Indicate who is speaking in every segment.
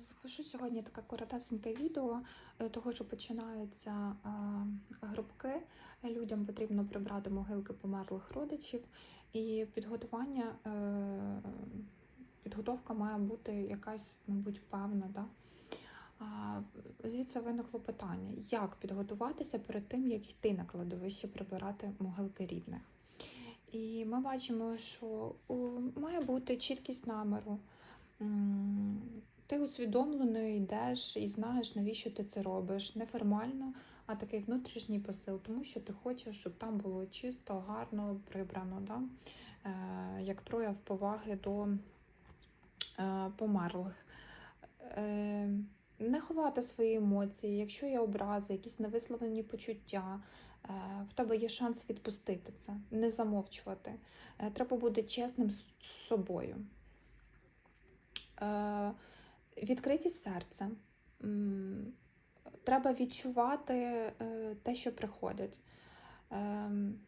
Speaker 1: Запишу сьогодні таке коротесеньке відео, е, того, що починаються е, групки. Людям потрібно прибрати могилки померлих родичів, і підготування, е, підготовка має бути якась, мабуть, певна. Да? Звідси виникло питання, як підготуватися перед тим, як йти на кладовище прибирати могилки рідних. І ми бачимо, що має бути чіткість наміру. Ти усвідомлено йдеш і знаєш, навіщо ти це робиш. Неформально, а такий внутрішній посил, тому що ти хочеш, щоб там було чисто, гарно прибрано, да? е, як прояв поваги до е, померлих. Е, не ховати свої емоції, якщо є образи, якісь невисловлені почуття, е, в тебе є шанс відпустити це, не замовчувати. Е, Треба бути чесним з собою. Відкритість серця. Треба відчувати е, те, що приходить. Ем,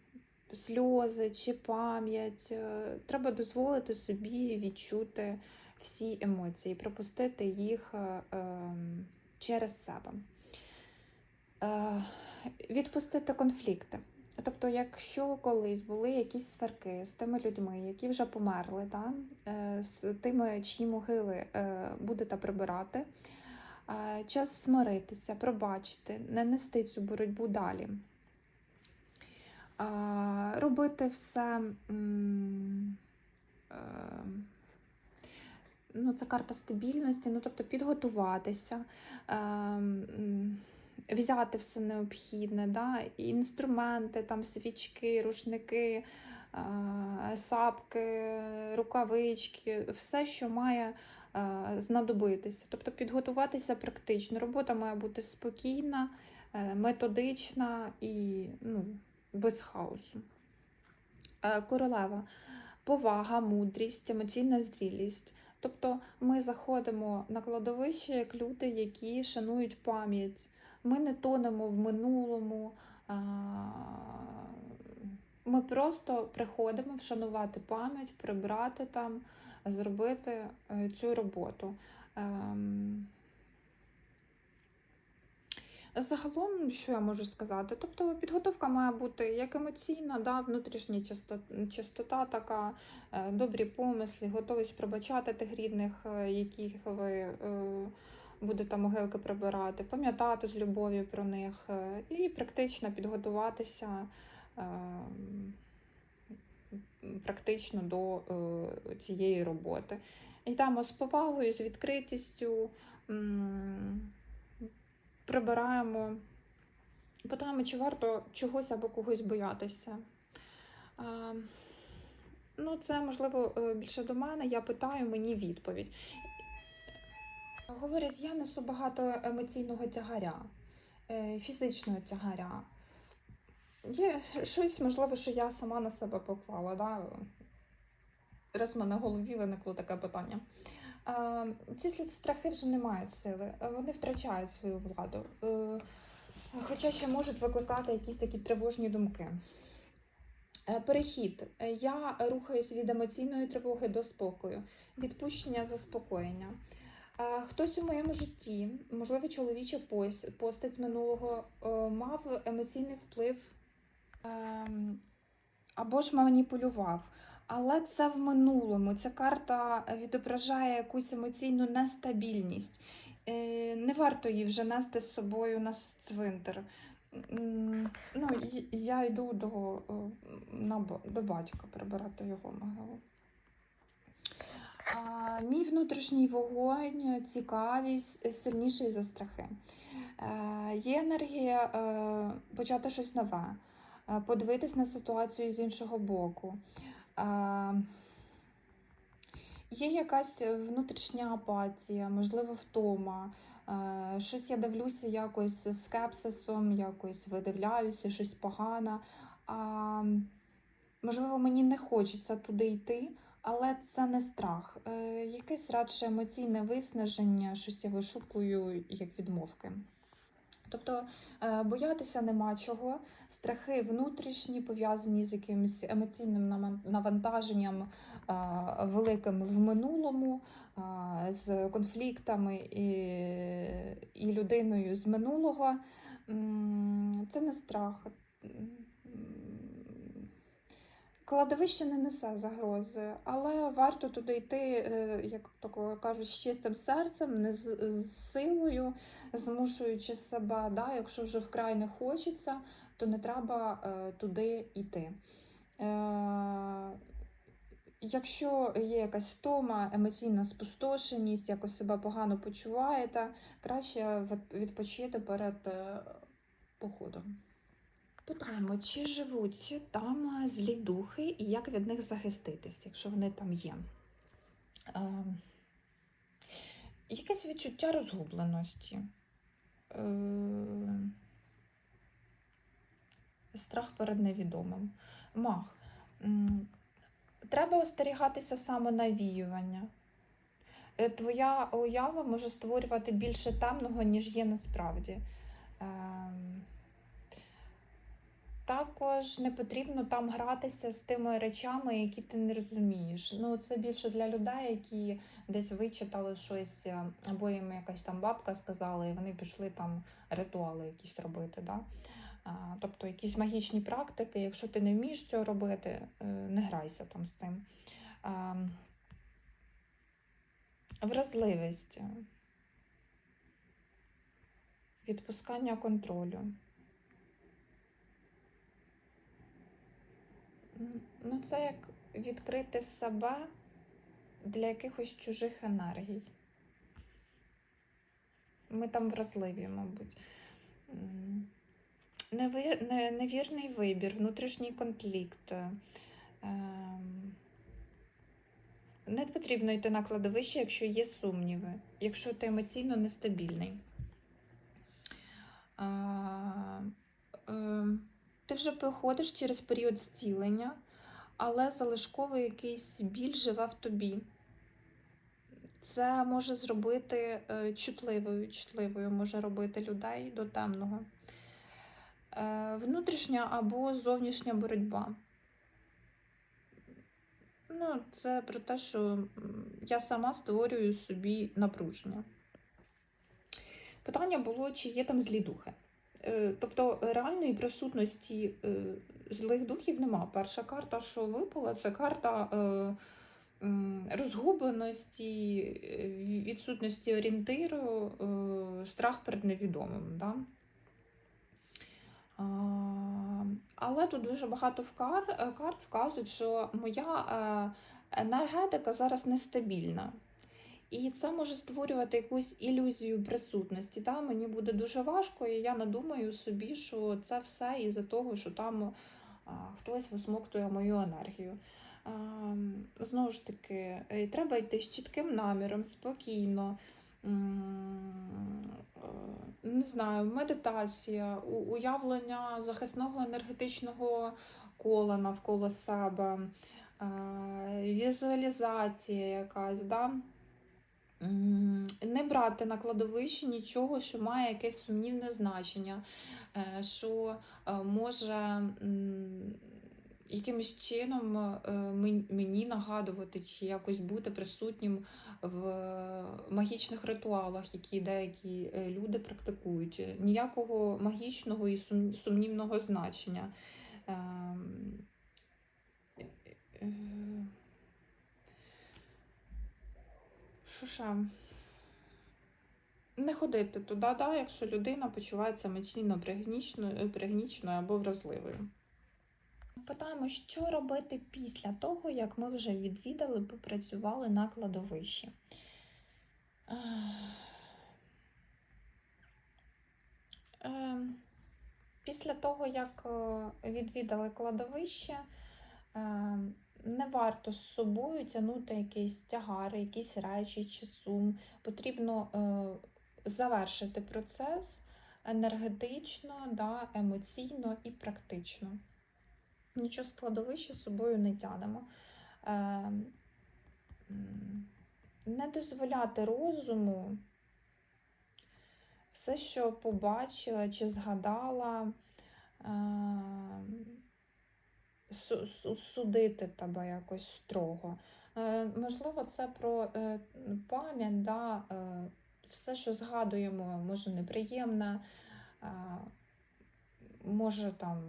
Speaker 1: Сльози чи пам'ять. Е, Треба дозволити собі відчути всі емоції, пропустити їх е, ем, через себе. Відпустити конфлікти. Тобто, якщо колись були якісь сварки з тими людьми, які вже померли, да, е, з тими, чиї могили е, будете прибирати, е, час смиритися, пробачити, не нести цю боротьбу далі. Робити все. Ну, це карта стабільності, ну тобто підготуватися, взяти все необхідне, да? інструменти, там свічки, рушники, сапки, рукавички, все, що має знадобитися. Тобто підготуватися практично. Робота має бути спокійна, е, методична і ну, без хаосу. Е, Королева. Повага, мудрість, емоційна зрілість. Тобто ми заходимо на кладовище як люди, які шанують пам'ять. Ми не тонемо в минулому. Ми просто приходимо вшанувати пам'ять, прибрати там, зробити е, цю роботу. Ем, Загалом, що я можу сказати? Тобто підготовка має бути як емоційна, да, внутрішня чистота, чистота така, е, добрі помисли, готовість пробачати тих рідних, е, яких ви будете могилки прибирати, пам'ятати з любов'ю про них е, і практично підготуватися е, практично до е, цієї роботи. Йдемо з повагою, з відкритістю. прибираємо, питаємо, чи варто чогось або когось боятися. Ну, це можливо більше до мене. Я питаю мені відповідь. Говорять, я несу багато емоційного тягаря, е, фізичного тягаря. Є щось, можливо, що я сама на себе поклала. Да? Раз в мене в голові виникло таке питання. Е, Ці страхи вже не мають сили, вони втрачають свою владу, Е, хоча ще можуть викликати якісь такі тривожні думки. Перехід. Я рухаюсь від емоційної тривоги до спокою, відпущення заспокоєння. Хтось у моєму житті, можливо, чоловіча пос- постать минулого, е, мав емоційний вплив ем, або ж маніпулював. Але це в минулому. Ця карта відображає якусь емоційну нестабільність. Е, Не варто її вже нести з собою на цвинтар. Ну, я йду до, е, до батька прибирати його могилу. Мій внутрішній вогонь, цікавість е, сильніший за страхи. Е, Є енергія е, почати щось нове, е, подивитись на ситуацію з іншого боку. Е, Є якась внутрішня апатія, можливо, втома. Е, Щось я дивлюся якось скепсисом, якось видивляюся, щось погане. А, можливо, мені не хочеться туди йти, але це не страх. Е, Якесь радше емоційне виснаження, щось я вишукую як відмовки. Тобто е, боятися нема чого, страхи внутрішні пов'язані з якимось емоційним навантаженням е, великим в минулому, е, з конфліктами і, і людиною з минулого. Це не страх. Кладовище не несе загрози, але варто туди йти, е, як то кажуть, з чистим серцем, не з, з силою, змушуючи себе. Да? Якщо вже вкрай не хочеться, то не треба е, туди йти. Е, Якщо є якась втома, емоційна спустошеність, якось себе погано почуваєте, краще відпочити перед походом. Питаємо, чи живуть там е, злі духи і як від них захиститись, якщо вони там є. Е, якесь відчуття розгубленості. Е, страх перед невідомим. Мах. Треба остерігатися саме навіювання. Е, Твоя уява може створювати більше темного, ніж є насправді. Ем, також не потрібно там гратися з тими речами, які ти не розумієш. Ну, це більше для людей, які десь вичитали щось, е, або їм якась там бабка сказала, і вони пішли там ритуали якісь робити. Да? Тобто якісь магічні практики, якщо ти не вмієш цього робити, е, не грайся там з цим. Вразливість, відпускання контролю. Ну, це як відкрити себе для якихось чужих енергій. Ми там вразливі, мабуть. Невірний вибір, внутрішній конфлікт. Ем, Не потрібно йти на кладовище, якщо є сумніви, якщо ти емоційно нестабільний. А, ем, Ти вже проходиш через період зцілення, але залишковий якийсь біль живе в тобі. Це може зробити е, чутливою, чутливою може робити людей до темного. Е, Внутрішня або зовнішня боротьба. Ну, це про те, що я сама створюю собі напруження. Питання було, чи є там злі духи. Е, Тобто реальної присутності е, злих духів нема. Перша карта, що випала, це карта е, розгубленості, відсутності орієнтиру, страх перед невідомим. Да? Але тут дуже багато карт вказують, що моя енергетика зараз нестабільна. І це може створювати якусь ілюзію присутності. Та? Мені буде дуже важко, і я надумаю собі, що це все із-за того, що там а, хтось висмоктує мою енергію. А, знову ж таки, е, треба йти з чітким наміром, спокійно. Е, Не знаю, медитація, уявлення захисного енергетичного кола навколо себе, візуалізація якась. Да? Не брати на кладовищі нічого, що має якесь сумнівне значення, е, що е, може якимось чином е, мені нагадувати чи якось бути присутнім в магічних ритуалах, які деякі люди практикують. Ніякого магічного і сумнівного значення. Ем, е, Що ще? Не ходити туди, да, якщо людина почувається емоційно пригніченою, пригніченою або вразливою. Питаємо, що робити після того, як ми вже відвідали, попрацювали на кладовищі. Ем, Після того, як е, відвідали кладовище, не варто з собою тягнути якісь тягари, якісь речі чи сум. Потрібно е, завершити процес енергетично, да, емоційно і практично. Нічого з кладовища з собою не тягнемо. Е, не дозволяти розуму все, що побачила чи згадала, е, судити тебе якось строго. Е, Можливо, це про е, пам'ять, да, е, все, що згадуємо, може неприємне, може там,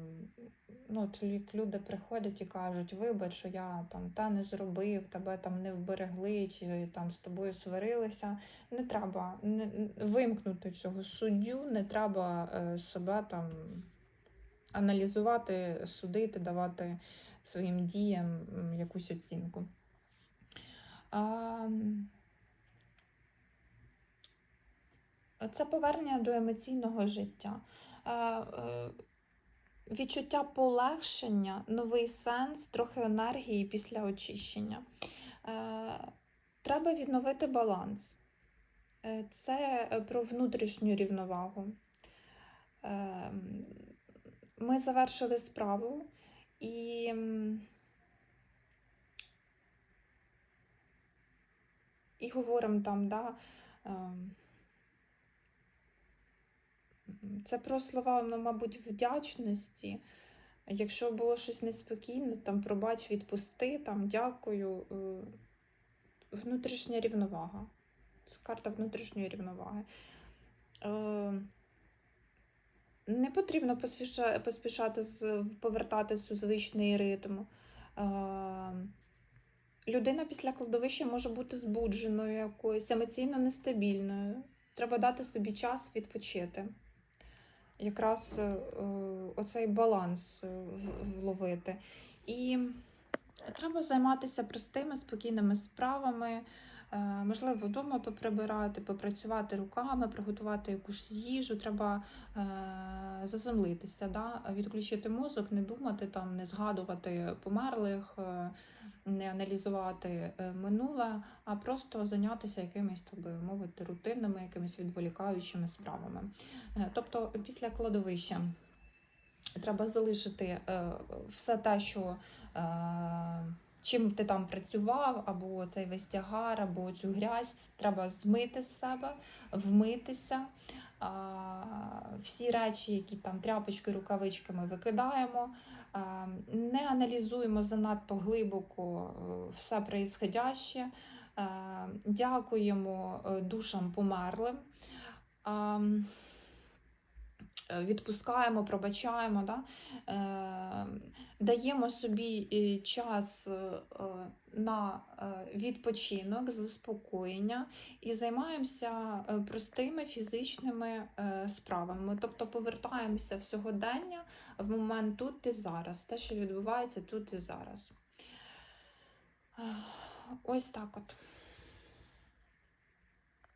Speaker 1: ну, як люди приходять і кажуть, вибач, що я там та не зробив, тебе там не вберегли, чи там з тобою сварилися. Не треба не, вимкнути цього суддю, не треба себе там аналізувати, судити, давати своїм діям якусь оцінку. А, Це повернення до емоційного життя. Е, Відчуття полегшення, новий сенс, трохи енергії після очищення. Е, Треба відновити баланс. Е, Це про внутрішню рівновагу. Ми завершили справу і і говоримо там, да, ем, це про слова, ну, мабуть, вдячності. Якщо було щось неспокійне, там пробач, відпусти, там дякую. е, Внутрішня рівновага. Це карта внутрішньої рівноваги. Не потрібно поспіша- поспішати повертатись у звичний ритм. Людина після кладовища може бути збудженою якоюсь, емоційно нестабільною. Треба дати собі час відпочити. Якраз е, оцей баланс е, вловити. І треба займатися простими, спокійними справами. Е, Можливо, вдома поприбирати, попрацювати руками, приготувати якусь їжу, треба е, заземлитися, да? відключити мозок, не думати, там, не згадувати померлих, е, не аналізувати минуле, а просто зайнятися якимись, так би мовити, рутинними, якимись відволікаючими справами. Тобто після кладовища треба залишити все те, що чим ти там працював, або цей весь тягар, або цю грязь, треба змити з себе, вмитися. Всі речі, які там тряпочки, рукавички ми викидаємо. Не аналізуємо занадто глибоко е, все происходяще. Е, Дякуємо е, душам померлим. Е, Відпускаємо, пробачаємо, да? е, даємо собі е, час на відпочинок, заспокоєння і займаємося простими фізичними справами. Тобто повертаємося в сьогодення в момент тут і зараз, те, що відбувається тут і зараз. Ось так от.